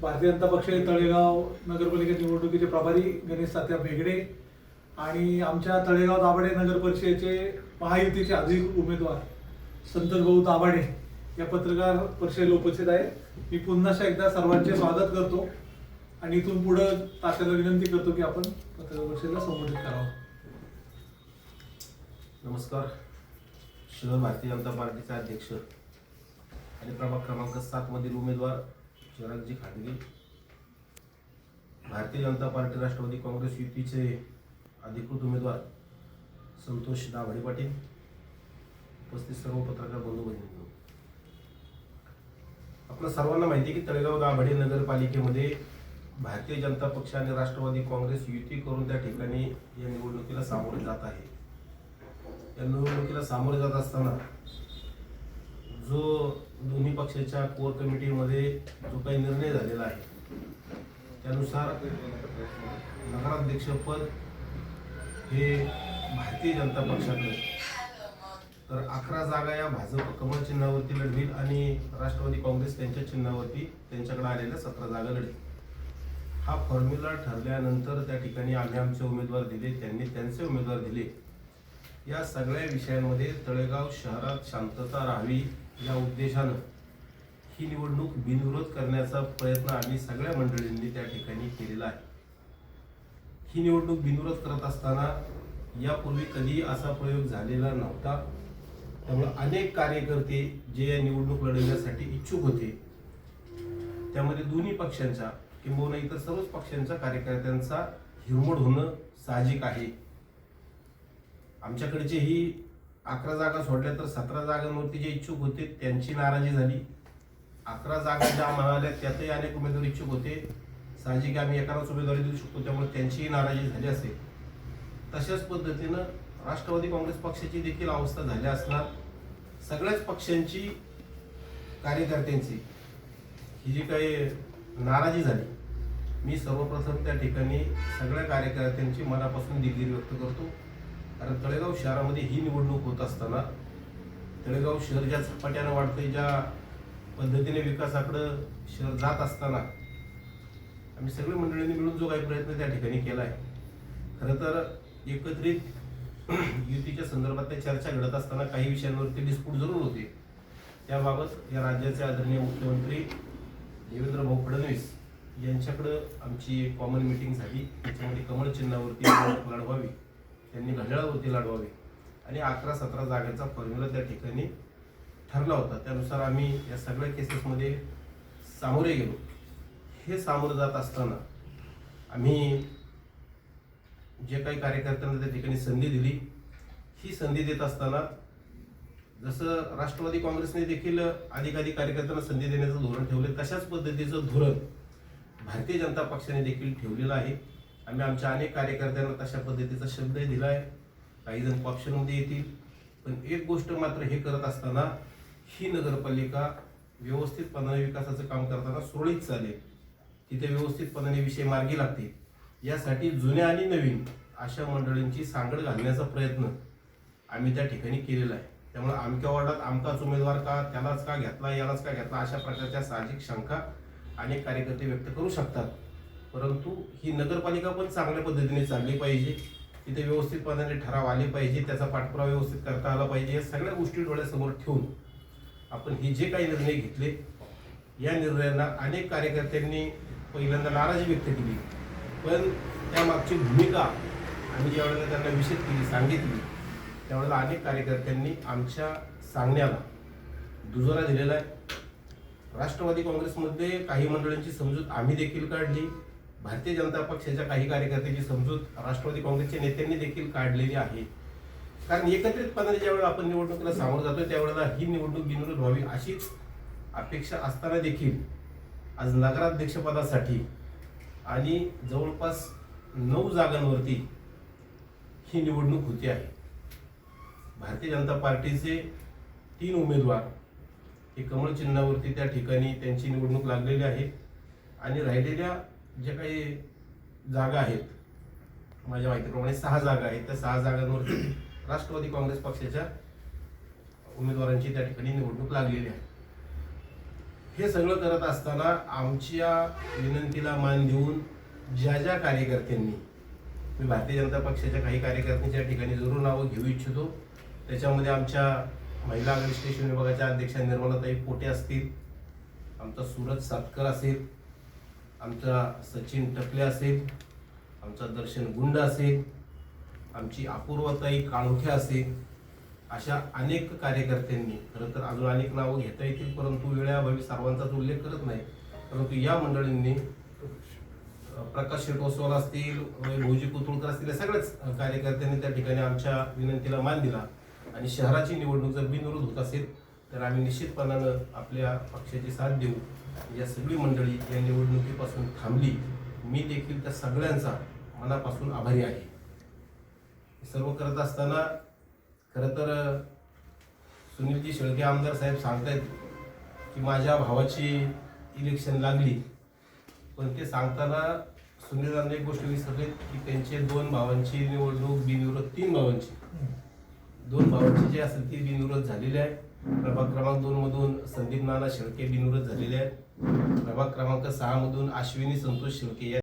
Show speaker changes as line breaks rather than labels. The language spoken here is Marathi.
भारतीय जनता पक्ष तळेगाव नगरपालिका निवडणुकीचे प्रभारी गणेश सात्या बेगडे आणि आमच्या तळेगाव दाभाडे नगर परिषदेचे महायुतीचे अधिक उमेदवार संतभाऊ भाऊ दाभाडे या पत्रकार परिषदेला उपस्थित आहे. मी पुन्हा एकदा सर्वांचे स्वागत करतो आणि इथून पुढं तात्याला विनंती करतो की आपण पत्रकार परिषदेला संबोधित करावं.
नमस्कार. शहर भारतीय जनता पार्टीचे अध्यक्ष आणि प्रभाग क्रमांक सात मधील उमेदवार शिवराजजी खाडगे भारतीय जनता पार्टी राष्ट्रवादी काँग्रेस युतीचे अधिकृत उमेदवार संतोष दाभाडे पाटील उपस्थित सर्व पत्रकार बंधू भगिनींनो आपल्या सर्वांना माहिती की तळेगाव दाभाडे नगरपालिकेमध्ये भारतीय जनता पक्ष आणि राष्ट्रवादी काँग्रेस युती करून त्या ठिकाणी या निवडणुकीला सामोरे जात आहे. या निवडणुकीला सामोरे जात असताना जो दोन्ही पक्षाच्या कोर कमिटीमध्ये जो काही निर्णय झालेला आहे त्यानुसार नगराध्यक्षपद हे भारतीय जनता पक्षाकडे. तर अकरा जागा या भाजप कमळ चिन्हावरती लढवील आणि राष्ट्रवादी काँग्रेस त्यांच्या चिन्हावरती त्यांच्याकडे आलेल्या सतरा जागा लढेल हा फॉर्म्युला ठरल्यानंतर त्या ठिकाणी आम्ही आमचे उमेदवार दिले त्यांनी त्यांचे उमेदवार दिले. या सगळ्या विषयांमध्ये तळेगाव शहरात शांतता राहावी या उद्देशानं ही निवडणूक बिनविरोध करण्याचा प्रयत्न आम्ही सगळ्या मंडळींनी त्या ठिकाणी केलेला आहे. ही निवडणूक बिनविरोध करत असताना यापूर्वी कधी असा प्रयोग झालेला नव्हता. त्यामुळे अनेक कार्यकर्ते जे या निवडणूक लढवण्यासाठी इच्छुक होते त्यामध्ये दोन्ही पक्षांच्या किंबहुना इतर सर्वच पक्षांच्या कार्यकर्त्यांचा हिरमोड होणं साहजिक आहे. आमच्याकडचे ही अकरा जागा सोडल्या तर सतरा जागांवरती जे इच्छुक होते त्यांची नाराजी झाली. अकरा जागा ज्या म्हणाल्या त्यातही अनेक उमेदवार इच्छुक होते. साहजिक आम्ही एकालाच उमेदवारी देऊ शकतो त्यामुळे त्यांचीही नाराजी झाली असेल. तशाच पद्धतीनं राष्ट्रवादी काँग्रेस पक्षाची देखील अवस्था झाली असणार. सगळ्याच पक्षांची कार्यकर्त्यांची ही जी काही नाराजी झाली मी सर्वप्रथम त्या ठिकाणी सगळ्या कार्यकर्त्यांची मनापासून दिलगिरी व्यक्त करतो. कारण तळेगाव शहरामध्ये ही निवडणूक होत असताना तळेगाव शहर ज्या झपाट्यानं वाढतंय ज्या पद्धतीने विकासाकडं शहर जात असताना आम्ही सगळे मंडळींनी मिळून जो काही प्रयत्न त्या ठिकाणी केला आहे. खरं तर एकत्रित युतीच्या संदर्भात त्या चर्चा घडत असताना काही विषयांवरती डिस्प्यूट जरूर होते. त्याबाबत या राज्याचे आदरणीय मुख्यमंत्री देवेंद्र भाऊ फडणवीस यांच्याकडं आमची एक कॉमन मिटिंग झाली. त्याच्यामध्ये कमळ चिन्हावरती लढवावी त्यांनी घड्याळावरती लढवावी आणि अकरा सतरा जागांचा फॉर्म्युला त्या ठिकाणी ठरला होता. त्यानुसार आम्ही या सगळ्या केसेसमध्ये सामोरे गेलो. हे सामोरं जात असताना आम्ही जे काही कार्यकर्त्यांना त्या ठिकाणी संधी दिली ही संधी देत असताना जसं राष्ट्रवादी काँग्रेसने देखील अधिकाधिक कार्यकर्त्यांना संधी देण्याचं धोरण ठेवले तशाच पद्धतीचं धोरण भारतीय जनता पक्षाने देखील ठेवलेलं आहे. आम्ही आमच्या अनेक कार्यकर्त्यांना तशा पद्धतीचा शब्दही दिला आहे काही जण ऑप्शनमध्ये येतील. पण एक गोष्ट मात्र हे करत असताना ही नगरपालिका व्यवस्थितपणाने विकासाचं काम करताना सुरळीत चालेल. तिथे व्यवस्थितपणाने विषय मार्गी लागते यासाठी जुन्या आणि नवीन अशा मंडळींची सांगड घालण्याचा प्रयत्न आम्ही त्या ठिकाणी केलेला आहे. त्यामुळे आमच्या वॉर्डात आमकाच उमेदवार का त्यालाच का घेतला यालाच का घेतला अशा प्रकारच्या साहजिक शंका अनेक कार्यकर्ते व्यक्त करू शकतात. परंतु ही नगरपालिका पण चांगल्या पद्धतीने चालली पाहिजे. तिथे व्यवस्थितपणाने ठराव आले पाहिजे त्याचा पाठपुरावा व्यवस्थित करता आला पाहिजे या सगळ्या गोष्टी डोळ्यासमोर ठेवून आपण हे जे काही निर्णय घेतले या निर्णयांना अनेक कार्यकर्त्यांनी पहिल्यांदा नाराजी व्यक्त केली. पण त्यामागची भूमिका आम्ही ज्या वेळेला त्यांना विषद केली सांगितली त्यावेळेला अनेक कार्यकर्त्यांनी आमच्या सांगण्याला दुजोरा दिलेला आहे. राष्ट्रवादी काँग्रेसमध्ये काही मंडळींची समजूत आम्ही देखील काढली. भारतीय जनता पक्षाच्या काही कार्यकर्त्यांची समजूत राष्ट्रवादी काँग्रेसच्या नेत्यांनी देखील काढलेली आहे. कारण एकत्रितपणाने ज्यावेळेला आपण निवडणुकीला सामोरं जातोय त्यावेळेला ही निवडणूक बिनविरोध व्हावी अशीच अपेक्षा असताना देखील आज नगराध्यक्षपदासाठी आणि जवळपास नऊ जागांवरती ही निवडणूक होती आहे. भारतीय जनता पार्टीचे तीन उमेदवार हे कमळ चिन्हावरती त्या ठिकाणी त्यांची निवडणूक लागलेली आहे. आणि राहिलेल्या ज्या काही जागा आहेत माझ्या माहितीप्रमाणे सहा जागा आहेत. त्या सहा जागांवरती राष्ट्रवादी काँग्रेस पक्षाच्या उमेदवारांची त्या ठिकाणी निवडणूक लागलेली आहे. हे सगळं करत असताना आमच्या विनंतीला मान देऊन ज्या ज्या कार्यकर्त्यांनी मी भारतीय जनता पक्षाच्या काही कार्यकर्त्यांच्या ठिकाणी जरूर नावं घेऊ इच्छितो. त्याच्यामध्ये आमच्या महिला आघाडी विभागाच्या अध्यक्षा निर्मलाताई पोटे असतील आमचा सूरज सातकर असेल आमचा सचिन टकले असेल आमचा दर्शन गुंड असेल आमची अपूर्वताई काळोख्या असेल अशा अनेक कार्यकर्त्यांनी खरं तर अजून अनेक नावं घेता येतील परंतु वेळाभावी सर्वांचाच उल्लेख करत नाही. परंतु या मंडळींनी प्रकाश शेटोसवाल असतील भोजी कुतुळकर असतील या सगळ्याच कार्यकर्त्यांनी त्या ठिकाणी आमच्या विनंतीला मान दिला. आणि शहराची निवडणूक जर बिनविरोध होत असेल तर आम्ही निश्चितपणानं आपल्या पक्षाची साथ देऊ. या सगळी मंडळी या निवडणुकीपासून थांबली. मी देखील त्या सगळ्यांचा मनापासून आभारी आहे. हे सर्व करत असताना खरं तर सुनीलजी शेळके आमदार साहेब सांगतायत की माझ्या भावाची इलेक्शन लागली. पण ते सांगताना सुनीलांना एक गोष्ट विसरले की त्यांचे दोन भावांची निवडणूक बिनविरोध तीन भावांची. दोन भावांची जी असेल ती बिनविरोध झालेली आहे. प्रभाग क्रमांक दोन मधून संदीप नाना शेळके बिनविरोध झालेले आहेत. प्रभाग क्रमांक सहा मधून अश्विनी संतोष शेळके या